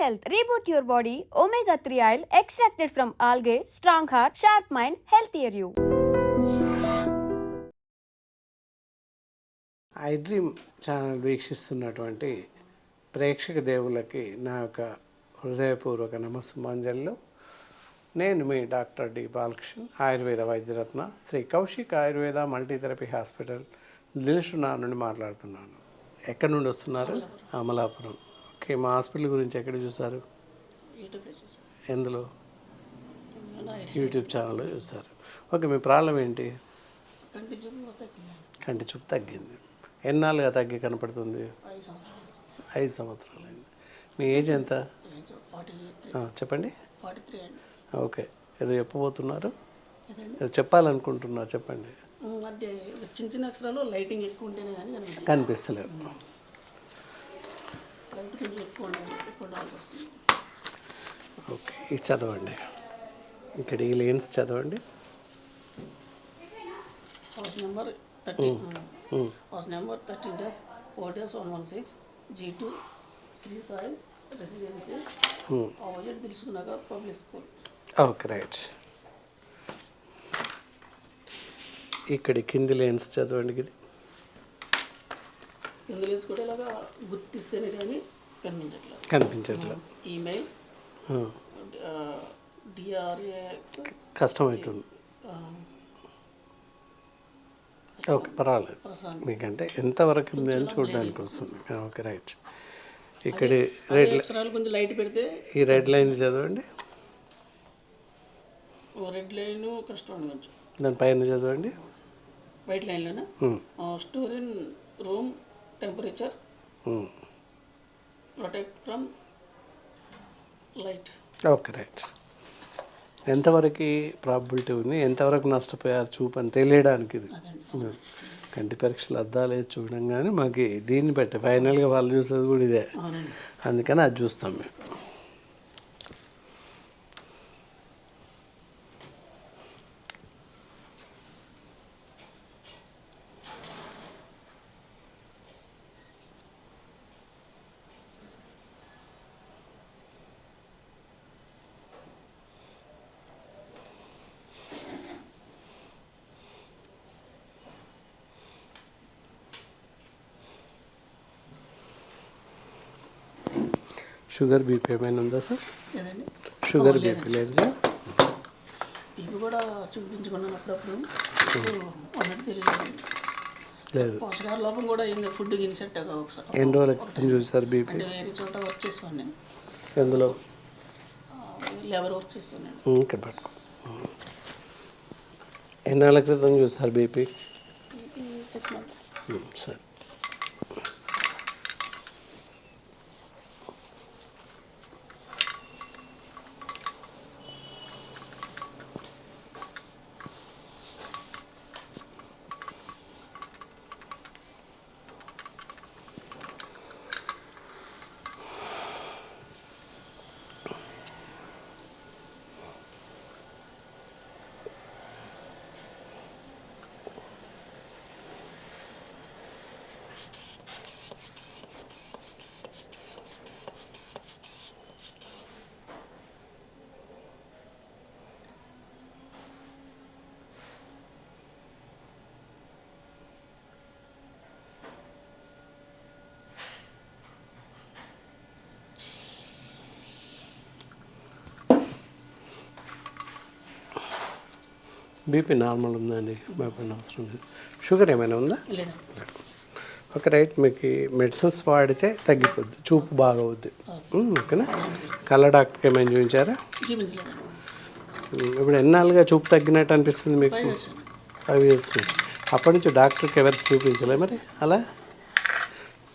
Health reboot your body omega three oil extracted from algae strong heart sharp mind health year you I dream channel వీక్షిస్తున్నటువంటి ప్రేక్షక దేవులకి నా యొక్క హృదయపూర్వక నమస్సుమాంజల్లో నేను మీ డాక్టర్ డి బాలకృష్ణ ఆయుర్వేద వైద్యరత్న శ్రీ కౌశిక్ ఆయుర్వేద మల్టీథెరపీ హాస్పిటల్ దిల్షునా నుండి మాట్లాడుతున్నాను. ఎక్కడి నుండి వస్తున్నారు? అమలాపురం. ఓకే మా హాస్పిటల్ గురించి ఎక్కడ చూసారు? ఎందులో? యూట్యూబ్ ఛానల్లో చూసారు. ఓకే మీ ప్రాబ్లం ఏంటి? కంటి చూపు తగ్గింది. ఎన్నాళ్ళుగా తగ్గి కనపడుతుంది? ఐదు సంవత్సరాలు అయింది మీ ఏజ్ ఎంత? చెప్పండి. ఓకే ఏదో చెప్పబోతున్నారు? ఏదో చెప్పాలనుకుంటున్నారు చెప్పండి. అంటే చిన్న చిన్న అక్షరాలు లైటింగ్ ఎక్కువ ఉంటేనే కానీ కనిపిస్తలేదు. లైట్ కొంచెం ఎక్కువ ఉండాలి ఎక్కువ ఉండాల్సి వస్తుంది ఓకే ఇది చదవండి. ఇక్కడ ఈ లేన్స్ చదవండి. House number thirty house number thirteen dash four dash one one six G two Shri Sai residency opposite తెలుసుకున్నాక పబ్లిక్ స్కూల్ ఓకే రైట్ ఇక్కడ కింది లేన్స్ చదవండి ఇది ఇందులో వేసుకుంటే ఇలాగా గుర్తిస్తేనే కానీ కనిపించట్లేదు. కనిపించట్లేదు. ఈమెయిల్. డిఆర్ఏఎక్స్ కష్టమవుతుంది. ఓకే. పర్వాలేదు. మీకంటే ఎంతవరకు ఉంది అని చూడడానికి వస్తుంది. Okay right. ఇక్కడ రెడ్ కొంచెం లైట్ పెడితే ఈ రెడ్ లైన్ చదవండి. రెడ్ లైన్ కష్టం అండి కొంచెం. దానిపైన చదవండి. White లైన్లోనా? Store in room temperature. Protect from light okay right ఎంతవరకు ప్రాబిలిటీ ఉంది? ఎంతవరకు నష్టపోయారు చూపు అని తెలియడానికి ఇది. కంటి పరీక్షలు అద్దాలు వేసి కానీ మాకు దీన్ని బట్టి ఫైనల్గా వాళ్ళు చూసేది కూడా ఇదే. అందుకని అది చూస్తాం మేము. షుగర్ బీపీ ఏమైనా ఉందా సార్? షుగర్ బీపీ లేదు ఇవి కూడా చూపించుకున్నాను అప్పుడప్పుడు. లేదు. పోషకాహార లోపం కూడా ఫుడ్ గిని సెట్ ఒకసారి. ఎన్ని రోజుల చూసారు బీపీ? అంటే వేరే చోట వర్క్ చేసేవాడిని. నేను ఎందులో లేబర్ వర్క్ చేస్తున్నాను ఇక్కడ పట్టుకో. ఎన్నాళ్ళ క్రితం చూసారు బీపీ? సిక్స్ సరే. బీపీ నార్మల్ ఉందండి భయపడిన అవసరం లేదు. షుగర్ ఏమైనా ఉందా? లేదండి ఓకే రైట్. మీకు మెడిసిన్స్ వాడితే తగ్గిపోద్ది చూపు బాగా అవుద్ది ఓకేనా? కళ్ళ డాక్టర్కి ఏమైనా చూపించారా? ఇప్పుడు ఎన్నాళ్ళుగా చూపు తగ్గినట్టు అనిపిస్తుంది మీకు? Five years. అప్పటి నుంచి డాక్టర్కి ఎవరికి చూపించలే మరి? అలా?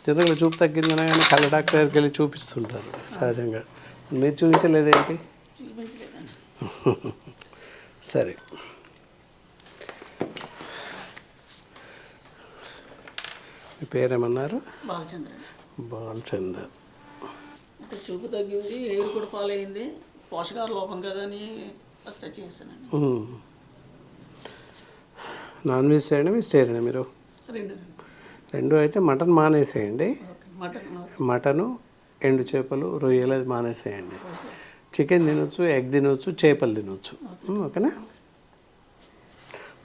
జనరల్గా చూపు తగ్గిందనే కానీ కళ్ళ డాక్టర్ దగ్గరికి వెళ్ళి చూపిస్తుంటారు సహజంగా. మీరు చూపించలేదేంటి? సరే. మీ పేరేమన్నారు? బాలచంద్ర బాలచందర్ అంటే చూపు తగ్గింది హెయిర్ కూడా ఫాల్ అయింది. పోషకాహార లోపం కదా అని చేస్తానండి ఉమ్. నాన్ వెజిటేరియన్ వెజిటేరియన్ మీరు? రెండు రెండు. అయితే మటన్ మానేసేయండి. మటన్ మటను ఎండు చేపలు రొయ్యలు అది మానేసేయండి. చికెన్ తినొచ్చు ఎగ్ తినొచ్చు చేపలు తినొచ్చు. ఓకేనా?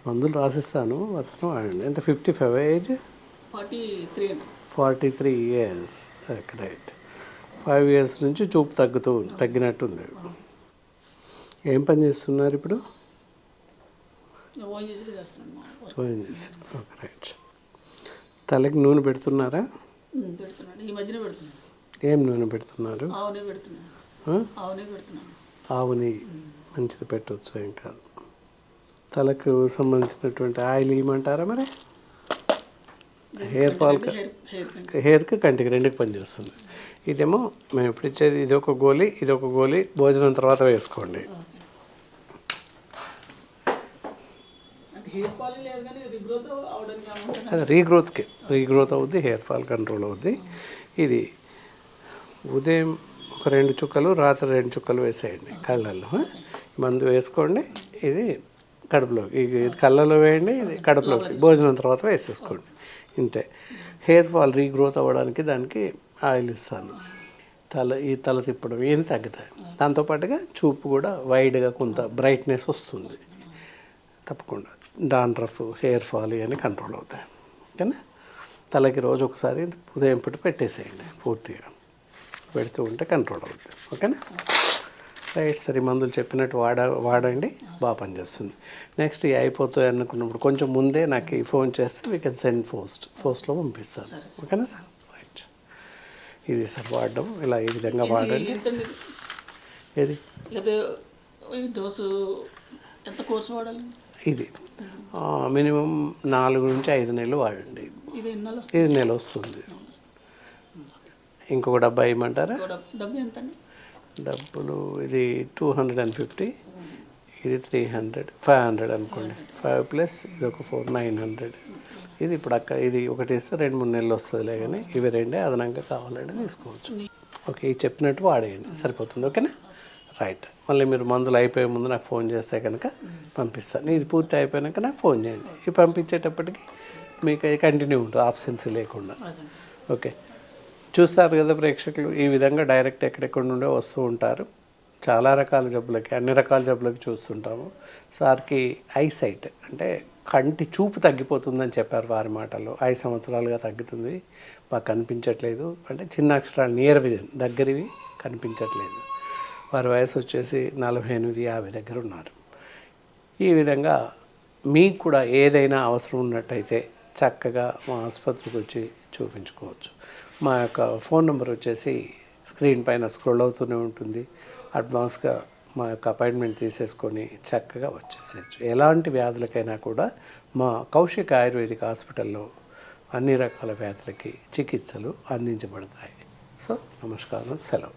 మందులు రాసిస్తాను వర్షం వాడండి ఎంత fifty five age? Forty three years right five years నుంచి చూపు తగ్గుతూ తగ్గినట్టుంది ఏం పని చేస్తున్నారు ఇప్పుడు? ఓకే రైట్ తలకి నూనె పెడుతున్నారా? ఈ మధ్యనే ఏం నూనె పెడుతున్నారు? ఆవు నెయ్యి మంచిది పెట్టవచ్చు ఏం కాదు. తలకు సంబంధించినటువంటి ఆయిల్ ఇవ్వమంటారా మరి? హెయిర్ ఫాల్ హెయిర్కి కంటికి రెండుకి పనిచేస్తుంది. ఇదేమో మేము ఇప్పుడు ఇచ్చేది ఇది ఒక గోళీ ఇది ఒక గోళీ భోజనం తర్వాత వేసుకోండి. అది రీగ్రోత్కి రీగ్రోత్ అవుద్ది హెయిర్ ఫాల్ కంట్రోల్ అవుద్ది. ఇది ఉదయం ఒక రెండు చుక్కలు రాత్రి రెండు చుక్కలు వేసేయండి కళ్ళల్లో? మందు వేసుకోండి ఇది కడుపులో ఇది ఇది కళ్ళలో వేయండి ఇది కడుపులోకి భోజనం తర్వాత వేసేసుకోండి. ఇంతే. హెయిర్ ఫాల్ రీగ్రోత్ అవ్వడానికి దానికి ఆయిల్ ఇస్తాను. తల ఈ తల తిప్పడం ఏం తగ్గుతాయి. దాంతోపాటుగా చూపు కూడా వైడ్గా కొంత బ్రైట్నెస్ వస్తుంది. తప్పకుండా. డాండ్రఫ్ హెయిర్ ఫాల్ ఇవన్నీ కంట్రోల్ అవుతాయి. ఓకేనా? తలకి రోజు ఒకసారి ఉదయం పూట పెట్టేసేయండి పూర్తిగా. పెడుతూ ఉంటే కంట్రోల్ అవుతుంది. ఓకేనా? రైట్ సరే మందులు చెప్పినట్టు వాడ వాడండి బాగా పనిచేస్తుంది. నెక్స్ట్ ఇవి అయిపోతాయి అనుకున్నప్పుడు కొంచెం ముందే నాకు ఈ ఫోన్ చేస్తే వీ కెన్ సెండ్ పోస్ట్ పోస్ట్లో పంపిస్తాను. ఓకేనా సార్? రైట్ ఇది సార్ వాడడం ఇలా ఈ విధంగా వాడండి. డోసు ఎంత కోర్సు వాడాలి? ఇది. మినిమం నాలుగు నుంచి ఐదు నెలలు వాడండి. ఇది నెల వస్తుంది. ఇంకొక డబ్బా ఇవ్వమంటారా? డబ్బులు ఇది టూ హండ్రెడ్ అండ్ ఫిఫ్టీ ఇది త్రీ హండ్రెడ్ ఫైవ్ హండ్రెడ్ అనుకోండి. ఫైవ్ ప్లస్ ఇది ఒక ఫోర్ నైన్ హండ్రెడ్ ఇది ఇప్పుడు అక్క ఇది ఒకటి ఇస్తే రెండు మూడు నెలలు వస్తుందిలే కానీ ఇవి రెండే అదనంగా కావాలంటే తీసుకోవచ్చు. ఓకే ఇది చెప్పినట్టు వాడేయండి. సరిపోతుంది ఓకేనా? రైట్ మళ్ళీ మీరు మందులు అయిపోయే ముందు నాకు ఫోన్ చేస్తే కనుక పంపిస్తాను. ఇది పూర్తి అయిపోయాక నాకు ఫోన్ చేయండి. ఇవి పంపించేటప్పటికి మీకు కంటిన్యూ ఉంటుంది ఆప్షన్స్ లేకుండా. ఓకే. చూస్తారు కదా ప్రేక్షకులు ఈ విధంగా డైరెక్ట్ ఎక్కడెక్కడ నుండో వస్తూ ఉంటారు. చాలా రకాల జబ్బులకి అన్ని రకాల జబ్బులకి చూస్తుంటాము. సార్కి ఐసైట్ అంటే కంటి చూపు తగ్గిపోతుందని చెప్పారు వారి మాటల్లో. ఐదు సంవత్సరాలుగా తగ్గుతుంది. మాకు కనిపించట్లేదు. అంటే చిన్న అక్షరాలు నియర్ విజన్ దగ్గరివి కనిపించట్లేదు. వారి వయసు వచ్చేసి నలభై ఎనిమిది యాభై దగ్గర ఉన్నారు. ఈ విధంగా మీకు కూడా ఏదైనా అవసరం ఉన్నట్టయితే చక్కగా మా ఆసుపత్రికి వచ్చి చూపించుకోవచ్చు. మా యొక్క ఫోన్ నెంబర్ వచ్చేసి స్క్రీన్ పైన స్క్రోల్ అవుతూనే ఉంటుంది. అడ్వాన్స్గా మా యొక్క అపాయింట్మెంట్ తీసేసుకొని చక్కగా వచ్చేసేయచ్చు. ఎలాంటి వ్యాధులకైనా కూడా మా కౌశిక ఆయుర్వేదిక్ హాస్పిటల్లో అన్ని రకాల వ్యాధులకి చికిత్సలు అందించబడతాయి. సో నమస్కారం సెలవు.